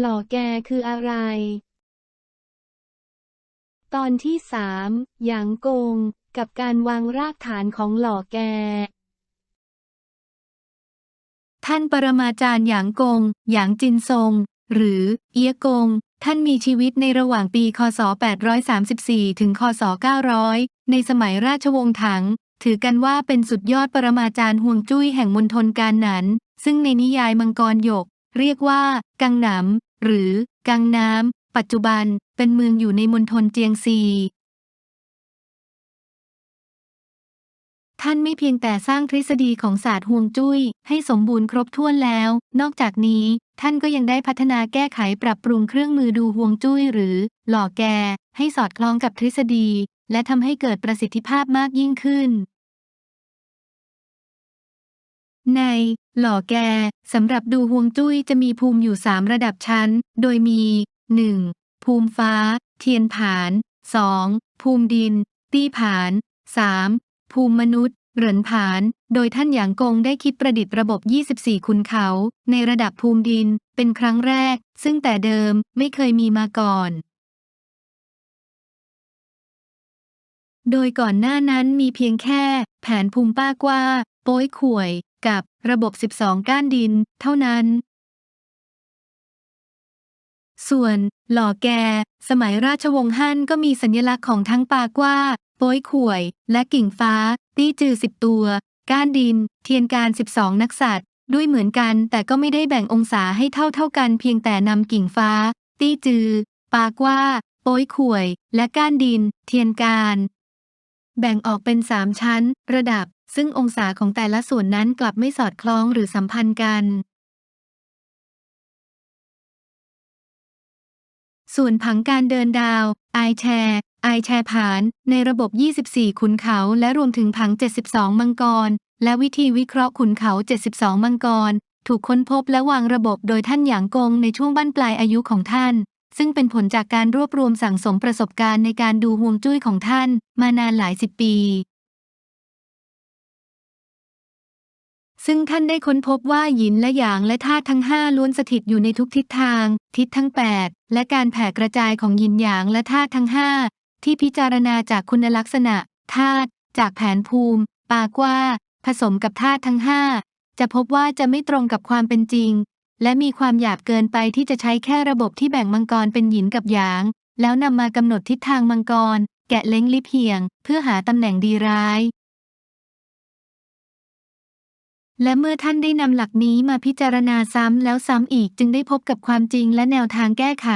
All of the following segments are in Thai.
หล่อแกคืออะไร ตอนที่สามหยางกง กับการวางรากฐานของหล่อแก ท่านปรมาจารย์หยางกง หยางจินซง หรือ เอียกง ท่านมีชีวิตในระหว่างปี คศ 834 ถึง คศ 900 ในสมัยราชวงศ์ถัง ถือกันว่าเป็นสุดยอดปรมาจารย์ห่วงจุ้ยแห่งมณฑลกานหนัน ซึ่งในนิยายมังกรหยก เรียกว่า กังหนำหรือ กังน้ำปัจจุบันเป็นเมืองอยู่ในมณฑลเจียงซีท่านไม่เพียงแต่สร้างทฤษฎีของศาสตร์ฮวงจุ้ย ให้สมบูรณ์ครบถ้วนแล้ว นอกจากนี้ ท่านก็ยังได้พัฒนาแก้ไขปรับปรุงเครื่องมือดูฮวงจุ้ยหรือ หล่อแก ให้สอดคล้องกับทฤษฎี และทำให้เกิดประสิทธิภาพมากยิ่งขึ้น ใน หล่อแก สำหรับดูฮวงจุ้ยจะมีภูมิอยู่3ระดับชั้น โดยมี 1. ภูมิฟ้า เทียนผาน 2. ภูมิดิน ตี้ผาน 3. ภูมิมนุษย์ เหรินผาน โดยท่านหยางกงได้คิดประดิษฐ์ระบบ 24ขุนเขา ในระดับภูมิดิน เป็นครั้งแรก ซึ่งแต่เดิมไม่เคยมีมาก่อนโดยก่อนหน้านั้นมีเพียงแค่ แผนภูมิป้ากว่า โป้ยข่วย กับระบบ 12 ก้านดิน เท่านั้น ส่วนหล่อแก สมัยราชวงศ์ฮั่นก็มีสัญลักษณ์ของทั้งปากว่าโป้ยข่วย และกิ่งฟ้า ตี้จือ10ตัว ก้านดิน เทียนการ 12 นักษัตริย์ ด้วยเหมือนกันแต่ก็ไม่ได้แบ่งองศาให้เท่าเท่ากันเพียงแต่นำกิ่งฟ้า ตี้จือ ปากว่าโป้ยข่วย และก้านดิน เทียนการ แบ่งออกเป็น3ชั้น ระดับ ซึ่งองศาของแต่ละส่วนนั้นกลับไม่สอดคล้องหรือสัมพันธ์กัน ส่วนผังการเดินดาวไอแชร์ไอแชร์ผาน ในระบบ 24 ขุนเขา และรวมถึงผัง 72 มังกร และวิธีวิเคราะห์ขุนเขา 72 มังกร ถูกค้นพบและวางระบบโดยท่านหยางกงในช่วงบั้นปลายอายุของท่านซึ่งเป็นผลจากการรวบรวมสั่งสมประสบการณ์ในการดูฮวงจุ้ยของท่าน มานานหลายสิบปี ซึ่งท่านได้ค้นพบว่าหยินและหยางและธาตุทั้งห้าล้วนสถิตอยู่ในทุกทิศทาง ทิศทั้ง 8 และการแผ่กระจายของหยินหยางและธาตุทั้งห้าที่พิจารณาจากคุณลักษณะธาตุจากแผนภูมิ ปากว่า ผสมกับธาตุทั้งห้าจะพบว่าจะไม่ตรงกับความเป็นจริง และมีความหยาบเกินไปที่จะใช้แค่ระบบที่แบ่งมังกรเป็นหยินกับหยาง แล้วนำมากำหนดทิศทางมังกร แกะเล้งลิบเหียง เพื่อหาตำแหน่งดีร้าย และเมื่อท่านได้นำหลักนี้มาพิจารณาซ้ำแล้วซ้ำอีกจึงได้พบกับความจริงและแนวทางแก้ไข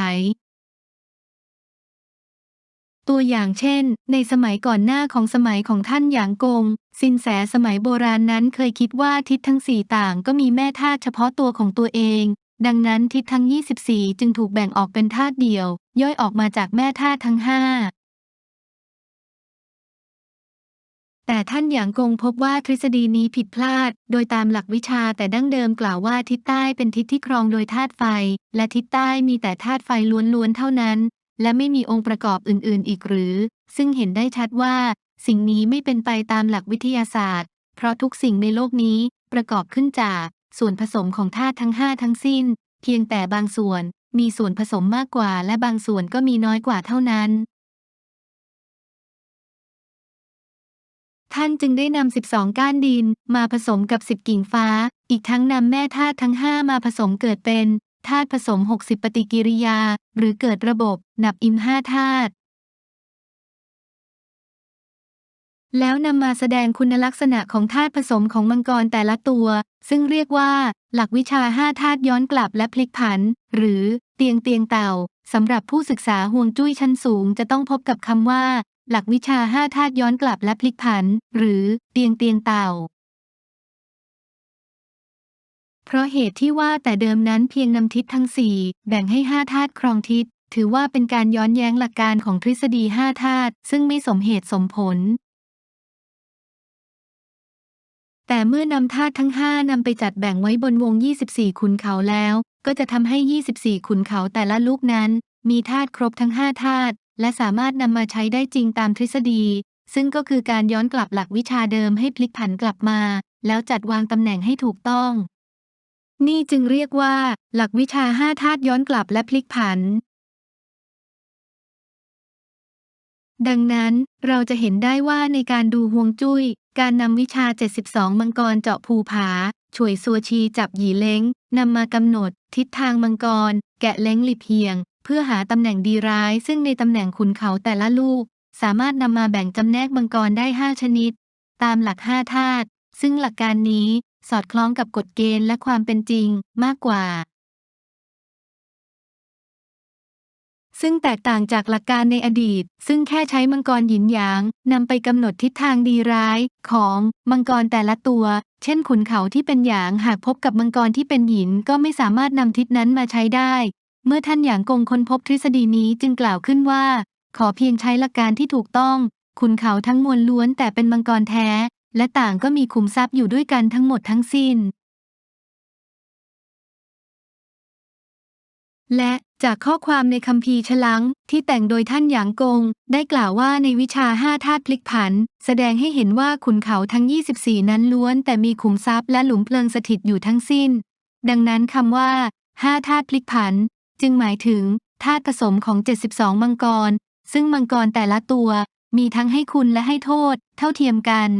ตัวอย่างเช่น ในสมัยก่อนหน้าของสมัยของท่านหยางกง สินแสสมัยโบราณนั้นเคยคิดว่าทิศทั้งสี่ต่างก็มีแม่ธาตุเฉพาะตัวของตัวเอง ดังนั้นทิศทั้ง 24 จึงถูกแบ่งออกเป็นธาตุเดียว ย่อยออกมาจากแม่ธาตุทั้งห้า แต่ท่านหยางกงพบว่าทฤษฎีนี้ผิดพลาด โดยตามหลักวิชาแต่ดั้งเดิมกล่าวว่าทิศใต้เป็นทิศที่ครองโดยธาตุไฟ และทิศใต้มีแต่ธาตุไฟล้วนๆเท่านั้น และไม่มีองค์ประกอบอื่นๆ อีกหรือ ซึ่งเห็นได้ชัดว่า สิ่งนี้ไม่เป็นไปตามหลักวิทยาศาสตร์ เพราะทุกสิ่งในโลกนี้ประกอบขึ้นจากส่วนผสมของธาตุทั้งห้าทั้งสิ้น เพียงแต่บางส่วนมีส่วนผสมมากกว่าและบางส่วนก็มีน้อยกว่าเท่านั้น ท่านจึงได้นำ 12 ก้านดิน มาผสมกับ 10 กิ่งฟ้า อีกทั้งนำแม่ธาตุทั้ง 5 มาผสมเกิดเป็นธาตุผสม 60 ปฏิกิริยา หรือเกิดระบบนับอิมห้าธาตุแล้วนำมาแสดงคุณลักษณะของธาตุผสมของมังกรแต่ละตัว ซึ่งเรียกว่า หลักวิชาห้าธาตุย้อนกลับและพลิกผัน หรือเตียงเตียงเต่าสำหรับผู้ศึกษาห่วงจุ้ยชั้นสูงจะต้องพบกับคำว่า หลักวิชาห้าธาตุย้อนกลับและพลิกผัน หรือเตียงเตียงเต่า เพราะเหตุที่ว่าแต่เดิมนั้นเพียงนำทิศทั้งสี่แบ่งให้ห้าธาตุครองทิศ ถือว่าเป็นการย้อนแย้งหลักการของทฤษฎีห้าธาตุซึ่งไม่สมเหตุสมผล แต่เมื่อนำธาตุทั้ง5นำไปจัดแบ่งไว้บนวง 24 ขุนเขาแล้ว ก็จะทำให้ 24 ขุนเขาแต่ละลูกนั้นมีธาตุครบทั้ง5ธาตุ และสามารถนำมาใช้ได้จริงตามทฤษฎี ซึ่งก็คือการย้อนกลับหลักวิชาเดิมให้พลิกผันกลับมา แล้วจัดวางตำแหน่งให้ถูกต้อง นี่จึงเรียกว่า หลักวิชาห้าธาตุย้อนกลับและพลิกผัน ดังนั้นเราจะเห็นได้ว่าในการดูฮวงจุ้ย การนำวิชา 72 มังกรเจาะภูผาช่วยซัวชีจับหยีเล้งนำมากำหนด ทิศทางมังกร แกะเล้งหลีเพียง เพื่อหาตำแหน่งดีร้าย ซึ่งในตำแหน่งขุนเขาแต่ละลูก สามารถนำมาแบ่งจำแนกมังกรได้ 5 ชนิด ตามหลัก 5 ธาตุซึ่งหลักการนี้สอดคล้องกับกฎเกณฑ์และความเป็นจริงมากกว่า ซึ่งแตกต่างจากหลักการในอดีต ซึ่งแค่ใช้มังกรหยินหยางนำไปกำหนดทิศทางดีร้าย ของมังกรแต่ละตัว เช่นขุนเขาที่เป็นหยางหากพบกับมังกรที่เป็นหยินก็ไม่สามารถนำทิศนั้นมาใช้ได้ เมื่อท่านหยางกงค้นพบทฤษฎีนี้จึงกล่าวขึ้นว่า ขอเพียงใช้หลักการที่ถูกต้อง ขุนเขาทั้งมวลล้วนแต่เป็นมังกรแท้ และต่างก็มีขุมทรัพย์อยู่ด้วยกันทั้งหมดทั้งสิ้น และจากข้อความในคัมภีร์ฉลัง ที่แต่งโดยท่านหยางกง ได้กล่าวว่าในวิชาห้าธาตุพลิกผัน แสดงให้เห็นว่าขุนเขาทั้ง 24 นั้นล้วน แต่มีขุมทรัพย์และหลุมเพลิงสถิตอยู่ทั้งสิ้น ดังนั้นคำว่าห้าธาตุพลิกผัน จึงหมายถึงธาตุผสมของ 72 มังกร ซึ่งมังกรแต่ละตัว มีทั้งให้คุณและให้โทษ เท่าเทียมกัน